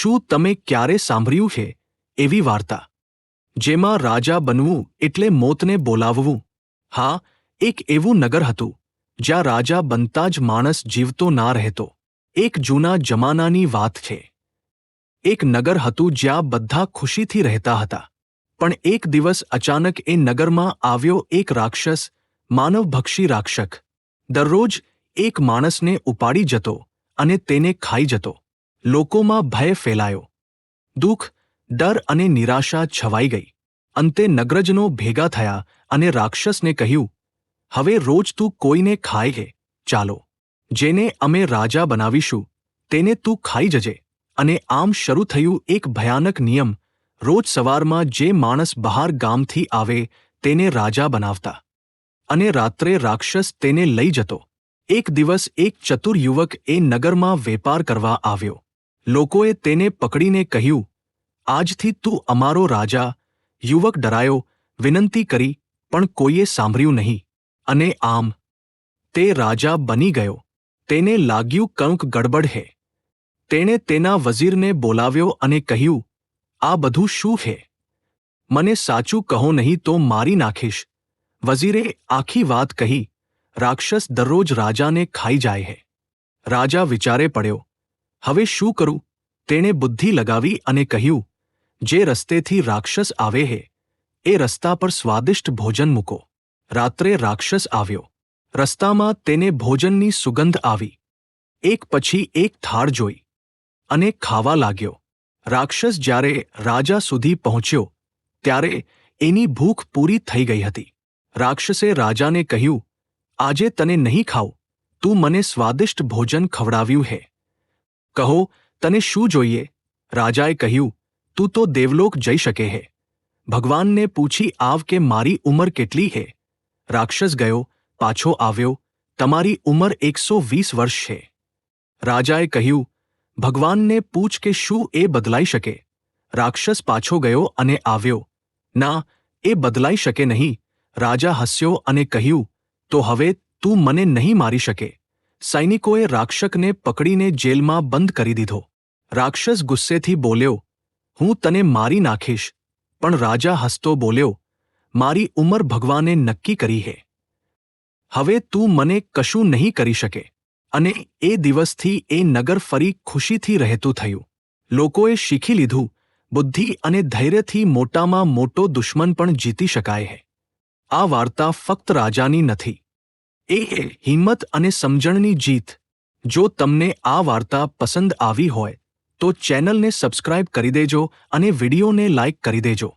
શું તમે ક્યારે સાંભળ્યું છે? એવી વાર્તા. જેમાં રાજા બનવું એટલે મોતને બોલાવવું. હા, એક એવું નગર હતું, જ્યાં રાજા બનતા જ માણસ જીવતો ના રહેતો. એક જૂના જમાનાની વાત છે. એક નગર હતું જ્યાં બધા ખુશીથી રહેતા હતા. પણ એક દિવસ અચાનક એ નગરમાં આવ્યો એક રાક્ષસ, માનવભક્ષી રાક્ષક. દરરોજ એક માણસને ઉપાડી જતો અને તેને ખાઈ જતો. લોકોમાં ભય ફેલાયો. દુઃખ, ડર અને નિરાશા છવાઈ ગઈ. અંતે નગ્રજનો ભેગા થયા અને રાક્ષસને કહ્યું, હવે રોજ તું કોઈને ખાય હે. ચાલો. જેને અમે રાજા બનાવીશું, તેને તું ખાઈ જજે. અને આમ શરૂ થયું એક ભયાનક નિયમ. રોજ સવારમાં જે માણસ બહાર ગામથી આવે, તેને રાજા બનાવતા. અને રાત્રે રાક્ષસ તેને લઈ જતો. એક દિવસ એક ચતુર યુવક એ નગરમાં વેપાર કરવા આવ્યો. લોકોએ તેને પકડીને કહ્યું, આજથી તું અમારો રાજા. યુવક ડરાયો, વિનંતી કરી, પણ કોઈએ સાંભળ્યું નહીં. અને આમ, તે રાજા બની ગયો. તેને લાગ્યું કંક ગડબડ હે. તેણે તેના વઝીરને બોલાવ્યો અને કહ્યું, આ બધું શું છે મને સાચું કહો નહીં તો મારી નાખીશ. વઝીરે આખી વાત કહી, રાક્ષસ દરરોજ રાજાને ખાઈ જાય હે. રાજા વિચારે પડ્યો હવે શું કરું? તેણે બુદ્ધિ લગાવી અને કહ્યું, જે રસ્તેથી રાક્ષસ આવે હે, એ રસ્તા પર સ્વાદિષ્ટ ભોજન મૂકો. રાત્રે રાક્ષસ આવ્યો. રસ્તામાં તેને ભોજનની સુગંધ આવી. એક પછી એક થાળ જોઈ અને ખાવા લાગ્યો. રાક્ષસ જ્યારે રાજા સુધી પહોંચ્યો, ત્યારે એની ભૂખ પૂરી થઈ ગઈ હતી. રાક્ષસે રાજાને કહ્યું, આજે તને નહીં ખાવ તું મને સ્વાદિષ્ટ ભોજન ખવડાવ્યું હે. કહો, તને શું જોઈએ? રાજાએ કહ્યું, તું તો દેવલોક જઈ શકે હે. ભગવાનને પૂછી આવ કે મારી ઉંમર કેટલી હે. રાક્ષસ ગયો, પાછો આવ્યો, તમારી ઉંમર એકસો વીસ વર્ષ છે. રાજાએ કહ્યું, ભગવાનને પૂછ કે શું એ બદલાઈ શકે. રાક્ષસ પાછો ગયો અને આવ્યો, ના, એ બદલાઈ શકે નહીં. રાજા હસ્યો અને કહ્યું, તો હવે તું મને નહીં મારી શકે. સૈનિકોએ રાક્ષકને પકડીને જેલમાં બંધ કરી દીધો. રાક્ષસ ગુસ્સેથી બોલ્યો, હું તને મારી નાખીશ. પણ રાજા હસતો બોલ્યો, મારી ઉંમર ભગવાને નક્કી કરી હે. હવે તું મને કશું નહીં કરી શકે. અને એ દિવસથી એ નગર ફરી ખુશીથી રહેતું થયું. લોકોએ શીખી લીધું, બુદ્ધિ અને ધૈર્યથી મોટામાં મોટો દુશ્મન પણ જીતી શકાય હે. આ વાર્તા ફક્ત રાજાની નથી. એ હિંમત અને સમજણની જીત. જો તમને આ વાર્તા પસંદ આવી હોય, તો ચેનલને સબસ્ક્રાઇબ કરી દેજો અને વિડીયોને લાઇક કરી દેજો.